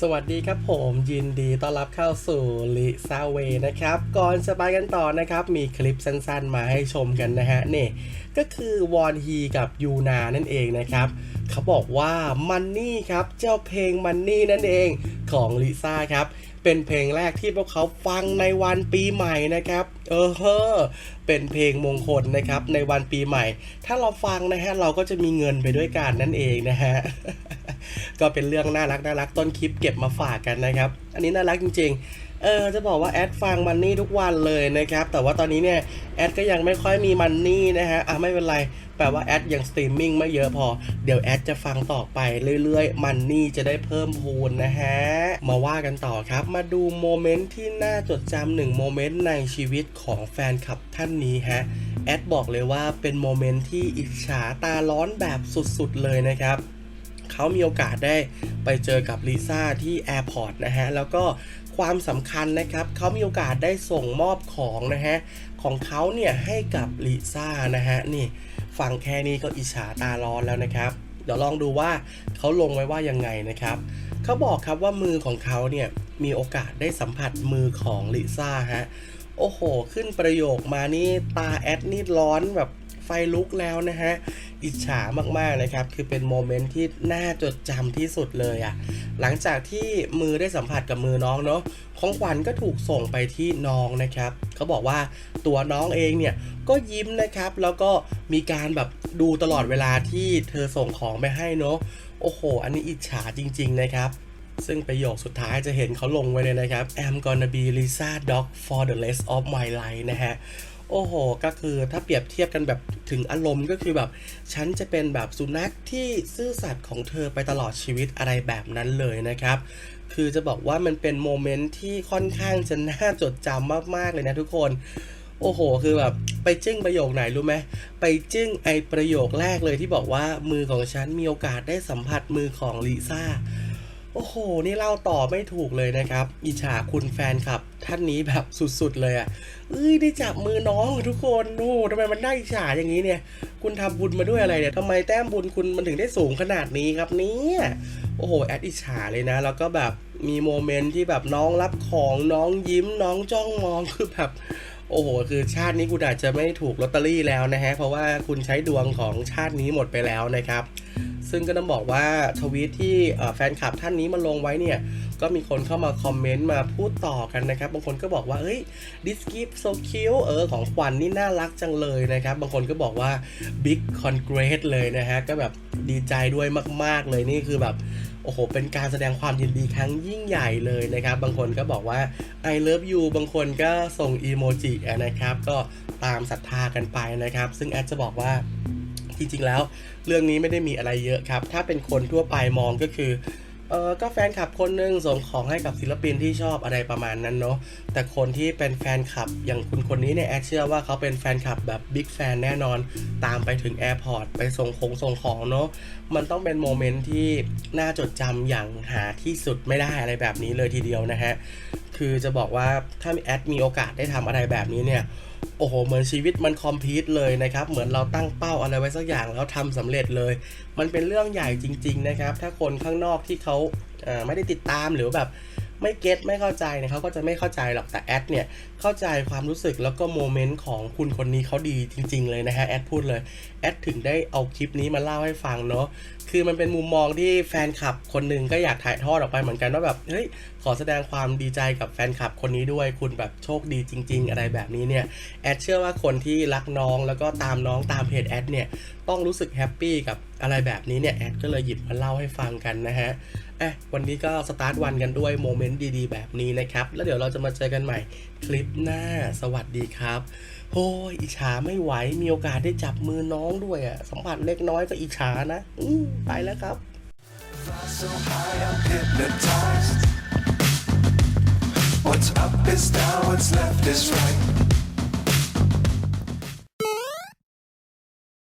สวัสดีครับผมยินดีต้อนรับเข้าสู่ลิซาเวนะครับ ก่อนจะไปกันต่อนะครับ มีคลิปสั้นๆมาให้ชมกันนะฮะนี่ก็คือวอนฮีกับยูนานั่นเองนะครับ เขาบอกว่ามันนี่ครับเจ้าเพลงมันนี่นั่นเองของลิซ่าครับ เป็นเพลงแรกที่พวกเขาฟังในวันปีใหม่นะครับ เออเฮ้อเป็นเพลงมงคลนะครับในวันปีใหม่ ถ้าเราฟังนะฮะเราก็จะมีเงินไปด้วยกันนั่นเองนะฮะ ก็เป็นเรื่องน่ารักน่ารักต้นคลิปเก็บมาฝากกันนะครับ อันนี้น่ารักจริง ๆ เออจะบอกว่าแอดฟังมันนี่ทุกวันเลยนะครับ แต่ว่าตอนนี้เนี่ยแอดก็ยังไม่ค่อยมีมันนี่นะฮะ อะไม่เป็นไร แปลว่าแอดยังสตรีมมิ่งไม่เยอะพอ เดี๋ยวแอดจะฟังต่อไปเรื่อยๆ มันนี่จะได้เพิ่มพูนนะฮะ มาว่ากันต่อครับ มาดูโมเมนต์ที่น่าจดจำหนึ่งโมเมนต์ในชีวิตของแฟนคลับท่านนี้ฮะ แอดบอกเลยว่าเป็นโมเมนต์ที่อิจฉาตาร้อนแบบสุดๆเลยนะครับ เขามีโอกาสได้ไปเจอกับลิซ่าที่แอร์พอร์ตนะฮะ แล้วก็ความสำคัญนะครับเขามีโอกาสได้ส่งมอบของนะฮะ ของเขาเนี่ยให้กับลิซ่านะฮะ นี่ฟังแค่นี้ก็อิจฉาตาร้อนแล้วนะครับ เดี๋ยวลองดูว่าเขาลงไว้ว่ายังไงนะครับเขาบอกครับว่ามือของเขาเนี่ยมีโอกาสได้สัมผัสมือของลิซ่าฮะ โอ้โห ขึ้นประโยคมานี่ตาแอดนี่ร้อนแบบ ไฟลุกแล้วนะฮะ อิจฉามากๆนะครับ คือเป็นโมเมนต์ที่น่าจดจำที่สุดเลยอะ่ะ หลังจากที่มือได้สัมผัสกับมือน้องเนาะ ของขวัญก็ถูกส่งไปที่น้องนะครับ เขาบอกว่าตัวน้องเองเนี่ยก็ยิ้มนะครับ แล้วก็มีการแบบดูตลอดเวลาที่เธอส่งของไปให้เนาะ โอ้โห อันนี้อิจฉาจริง ๆ นะครับซึ่งประโยคสุดท้ายจะเห็นเขาลงไว้เลยนะครับ I'm gonna be Lisa dog for the rest of my life นะฮะ โอ้โห ก็คือถ้าเปรียบเทียบกันแบบถึงอารมณ์ก็คือแบบ ฉันจะเป็นแบบสุนัขที่ซื่อสัตย์ของเธอไปตลอดชีวิตอะไรแบบนั้นเลยนะครับ คือจะบอกว่ามันเป็นโมเมนต์ที่ค่อนข้างจะน่าจดจำมากๆเลยนะทุกคน โอ้โห คือแบบไปจึ้งประโยคไหนรู้ไหม ไปจึ้งไอประโยคแรกเลยที่บอกว่ามือของฉันมีโอกาสได้สัมผัสมือของลิซ่า โอ้โห นี่เล่าต่อไม่ถูกเลยนะครับ อิจฉาคุณแฟนครับ ท่านนี้แบบสุดๆเลยอะ่ะเอ้ยได้จับมือน้องทุกคนโอ้โหทำไมมันน่าอิจฉาอย่างนี้เนี่ย คุณทำบุญมาด้วยอะไรเนี่ยทำไมแต้มบุญคุณมันถึงได้สูงขนาดนี้ครับเนี่ยโอ้โห แอดอิจฉาเลยนะ แล้วก็แบบมีโมเมนต์ที่แบบน้องรับของน้องยิ้มน้องจ้องมองคือแบบโอ้โห คือชาตินี้คุณอาจจะไม่ถูกลอตเตอรี่แล้วนะฮะ เพราะว่าคุณใช้ดวงของชาตินี้หมดไปแล้วนะครับ ซึ่งก็ต้องบอกว่าทวีตที่แฟนคลับท่านนี้มาลงไว้เนี่ย ก็มีคนเข้ามาคอมเมนต์มาพูดต่อกันนะครับ บางคนก็บอกว่าเฮ้ย this gift so cute เออของขวัญนนี่น่ารักจังเลยนะครับ บางคนก็บอกว่า big congrats เลยนะฮะ ก็แบบดีใจด้วยมาก ๆ เลยนี่คือแบบโอ้โห เป็นการแสดงความยินดีครั้งยิ่งใหญ่เลยนะครับ บางคนก็บอกว่า I love you บางคนก็ส่งอีโมจินะครับ ก็ตามศรัทธากันไปนะครับ ซึ่งแอดจะบอกว่า จริงๆแล้ว เรื่องนี้ไม่ได้มีอะไรเยอะครับ ถ้าเป็นคนทั่วไปมองก็คือเออก็แฟนคลับคนหนึงส่งของให้กับศิลปินที่ชอบอะไรประมาณนั้นเนาะแต่คนที่เป็นแฟนคลับอย่างคุณคนนี้เนี่ยแอดเชื่อว่าเขาเป็นแฟนคลับแบบบิ๊กแฟนแน่นอน ตามไปถึงแอร์พอร์ตไปส่งของส่งของเนาะมันต้องเป็นโมเมนต์ที่น่าจดจำอย่างหาที่สุดไม่ได้อะไรแบบนี้เลยทีเดียวนะฮะ คือจะบอกว่าถ้าแอดมีโอกาสได้ทำอะไรแบบนี้เนี่ย โอ้โห เหมือนชีวิตมันคอมพลีทเลยนะครับ เหมือนเราตั้งเป้าอะไรไว้สักอย่างแล้วทำสำเร็จเลย มันเป็นเรื่องใหญ่จริง ๆ นะครับ ถ้าคนข้างนอกที่เขาไม่ได้ติดตามหรือแบบ ไม่เก็ตไม่เข้าใจเนี่ยเขาก็จะไม่เข้าใจหรอกแต่แอดเนี่ยเข้าใจความรู้สึกแล้วก็โมเมนต์ของคุณคนนี้เขาดีจริง ๆ เลยนะฮะแอดพูดเลยแอดถึงได้เอาคลิปนี้มาเล่าให้ฟังเนาะคือมันเป็นมุมมองที่แฟนคลับคนหนึ่งก็อยากถ่ายทอดออกไปเหมือนกันว่าแบบเฮ้ยขอแสดงความดีใจกับแฟนคลับคนนี้ด้วย คุณแบบโชคดีจริง ๆ อะไรแบบนี้เนี่ยแอดเชื่อว่าคนที่รักน้องแล้วก็ตามน้องตามเพจแอดเนี่ยต้องรู้สึกแฮปปี้กับอะไรแบบนี้เนี่ยแอดก็เลยหยิบมาเล่าให้ฟังกันนะฮะอะวันนี้ก็สตาร์ทวันกันด้วยโมเมนต์ดีๆ แบบนี้นะครับ แล้วเดี๋ยวเราจะมาเจอกันใหม่คลิปหน้าสวัสดีครับโอ้ยอิจฉาไม่ไหวมีโอกาสได้จับมือน้องด้วยอะสัมผัสเล็กน้อยก็อิจฉานะอืมไปแล้วครับ so high I'm hypnotized What's up is down, what's left is right